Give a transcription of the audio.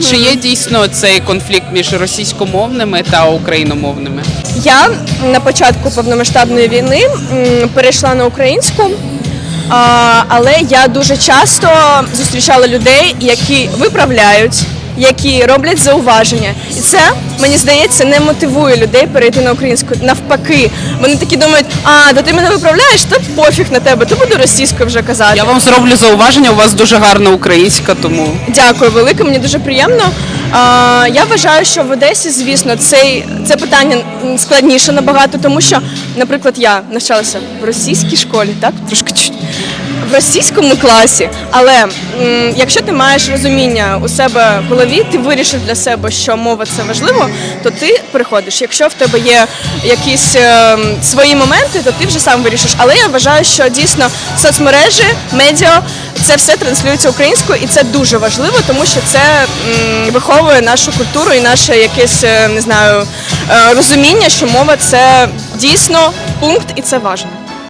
Чи є дійсно цей конфлікт між російськомовними та україномовними? Я на початку повномасштабної війни перейшла на українську, але я дуже часто зустрічала людей, які виправляють, які роблять зауваження. І це, мені здається, не мотивує людей перейти на українську. Навпаки, вони такі думають, а то ти мене виправляєш, то пофіг на тебе, то буду російською вже казати. Я вам зроблю зауваження, у вас дуже гарна українська, тому Дякую велике, мені дуже приємно. А, я вважаю, що в Одесі, звісно, цей, це питання складніше набагато, тому що, наприклад, я навчалася в російській школі, так, трошки чуть, російському класі. Але м, якщо ти маєш розуміння у себе в голові, ти вирішив для себе, що мова це важливо, то ти переходиш. Якщо в тебе є якісь е, свої моменти, то ти вже сам вирішиш. Але я вважаю, що дійсно соцмережі, медіа це все транслюється українською, і це дуже важливо, тому що це м, виховує нашу культуру і наше якесь е, не знаю е, розуміння, що мова це дійсно пункт і це важливо.